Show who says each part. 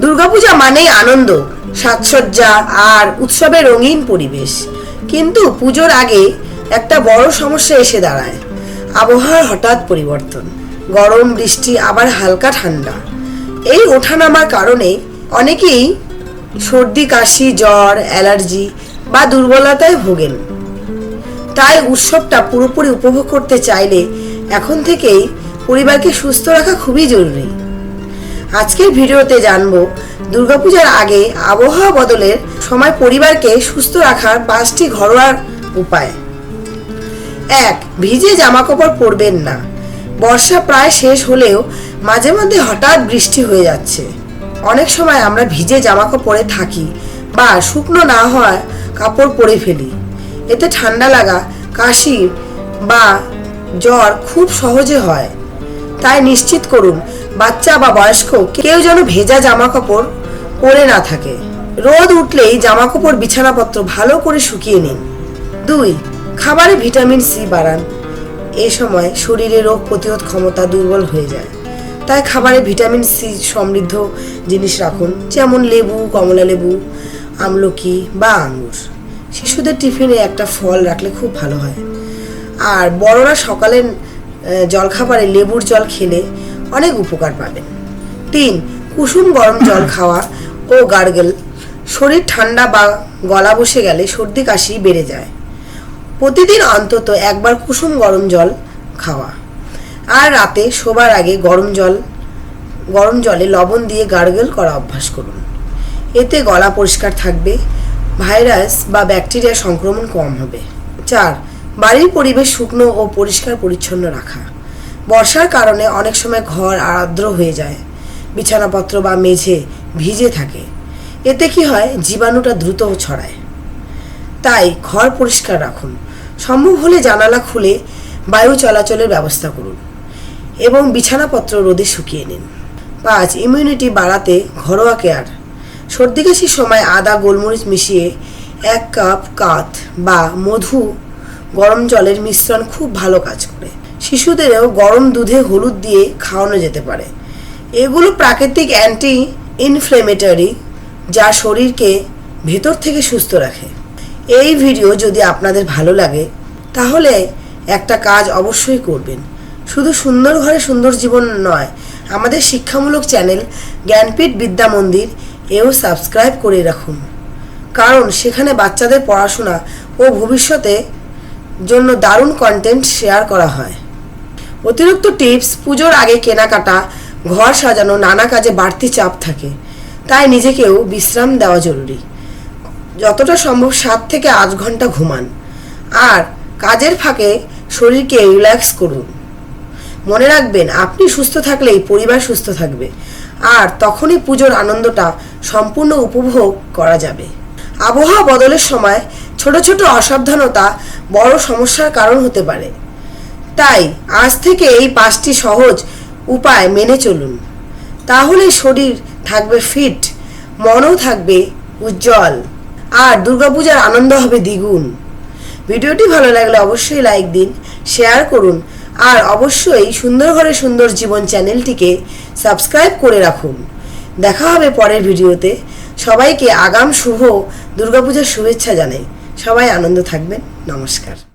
Speaker 1: দুর্গাপূজা মানেই আনন্দ, সাজসজ্জা আর উৎসবের রঙিন পরিবেশ। কিন্তু পুজোর আগে একটা বড় সমস্যা এসে দাঁড়ায়। আবহাওয়ার হঠাৎ পরিবর্তন, গরম, বৃষ্টি, আবার হালকা ঠান্ডা। এই ওঠানামার কারণে অনেকেই সর্দি, কাশি, জ্বর, অ্যালার্জি বা দুর্বলতায় ভোগেন। তাই উৎসবটা পুরোপুরি উপভোগ করতে চাইলে এখন থেকেই পরিবারকে সুস্থ রাখা খুবই জরুরি। আজকের ভিডিওতে জানব, দুর্গাপূজার আগে আবহাওয়া বদলের সময় পরিবারকে সুস্থ রাখার পাঁচটি ঘরোয়া উপায়। এক, ভিজে জামা কাপড় পরবেন না। বর্ষা প্রায় শেষ হলেও মাঝে মধ্যে হঠাৎ বৃষ্টি হয়ে যাচ্ছে। অনেক সময় আমরা ভিজে জামা কাপড়ে থাকি বা শুকনো না হওয়া কাপড় পরে ফেলি। এতে ঠান্ডা লাগা, কাশি বা জ্বর খুব সহজে হয়। তাই নিশ্চিত করুন বাচ্চা বা বয়স্ক কেউ যেন ভেজা জামা কাপড় পরে না থাকে। রোদ উঠলেই জামা কাপড় বিছানাপত্র ভালো করে শুকিয়ে নিন। দুই খাবারে ভিটামিন সি বাড়ান। এ সময় শরীরে রোগ প্রতিরোধ ক্ষমতা দুর্বল হয়ে যায়। তাই খাবারে ভিটামিন সি সমৃদ্ধ জিনিস রাখুন যেমন লেবু কমলা লেবু আমলকি বা আঙুর শিশুদের টিফিনে একটা ফল রাখলে খুব ভালো হয়। আর বড়রা সকালে আহ, জলখাবারে লেবুর জল খেলে অনেক উপকার পাবেন। তিন, কুসুম গরম জল খাওয়া ও গার্গেল। শরীর ঠান্ডা বা গলা বসে গেলে সর্দি কাশি বেড়ে যায়। প্রতিদিন অন্তত একবার কুসুম গরম জল খাওয়া। আর রাতে শোবার আগে গরম জল, গরম জলে লবণ দিয়ে গার্গেল করা অভ্যাস করুন। এতে গলা পরিষ্কার থাকবে, ভাইরাস বা ব্যাকটেরিয়া সংক্রমণ কম হবে। চার, বাড়ির পরিবেশ শুকনো ও পরিষ্কার পরিচ্ছন্ন রাখা। বর্ষার কারণে অনেক সময় ঘর আর্দ্র হয়ে যায়, বিছানাপত্র বা মেঝে ভিজে থাকে। এতে কি হয়? জীবাণুটা দ্রুত ছড়ায়। তাই ঘর পরিষ্কার রাখুন। সম্ভব হলে জানালা খুলে বায়ু চলাচলের ব্যবস্থা করুন এবং বিছানাপত্র রোদে শুকিয়ে নিন। পাঁচ ইমিউনিটি বাড়াতে ঘরোয়া কেয়ার সর্দি কাশির সময় আদা, গোলমরিচ মিশিয়ে এক কাপ কাত বা মধু গরম জলের মিশ্রণ খুব ভালো কাজ করে। শিশুদেরও গরম দুধে হলুদ দিয়ে খাওয়ানো যেতে পারে। এগুলো প্রাকৃতিক অ্যান্টি ইনফ্লেমেটরি যা শরীরকে ভেতর থেকে সুস্থ রাখে। এই ভিডিও যদি আপনাদের ভালো লাগে, তাহলে একটা কাজ অবশ্যই করবেন। শুধু সুন্দর ঘরে সুন্দর জীবন নয়, আমাদের শিক্ষামূলক চ্যানেল জ্ঞানপীঠ বিদ্যা মন্দির এও সাবস্ক্রাইব করে রাখুন। কারণ সেখানে বাচ্চাদের পড়াশোনা ও ভবিষ্যতে জন্য দারুণ কন্টেন্ট শেয়ার করা হয়। অতিরিক্ত টিপস, পুজোর আগে কেনাকাটা, ঘর সাজানো, নানা কাজে বাড়তি চাপ থাকে। তাই নিজেকেও বিশ্রাম দেওয়া জরুরি। যতটা সম্ভব সাত থেকে আট ঘণ্টা ঘুমান। আর কাজের ফাঁকে শরীরকে রিল্যাক্স করুন। মনে রাখবেন, আপনি সুস্থ থাকলেই পরিবার সুস্থ থাকবে। আর তখনই পুজোর আনন্দটা সম্পূর্ণ উপভোগ করা যাবে। আবহাওয়া বদলের সময় ছোট ছোট অসাবধানতা বড় সমস্যার কারণ হতে পারে। তাই আজ থেকে এই পাঁচটি সহজ উপায় মেনে চলুন। তাহলে শরীর থাকবে ফিট মনও থাকবে উজ্জ্বল, আর দুর্গাপূজার আনন্দ হবে দ্বিগুণ। ভিডিওটি ভালো লাগলে অবশ্যই লাইক দিন শেয়ার করুন, আর অবশ্যই সুন্দর ঘরে সুন্দর জীবন চ্যানেলটিকে সাবস্ক্রাইব করে রাখুন। দেখা হবে পরের ভিডিওতে। সবাইকে আগাম শুভ দুর্গাপূজার শুভেচ্ছা জানাই। সবাই আনন্দ থাকবেন। নমস্কার।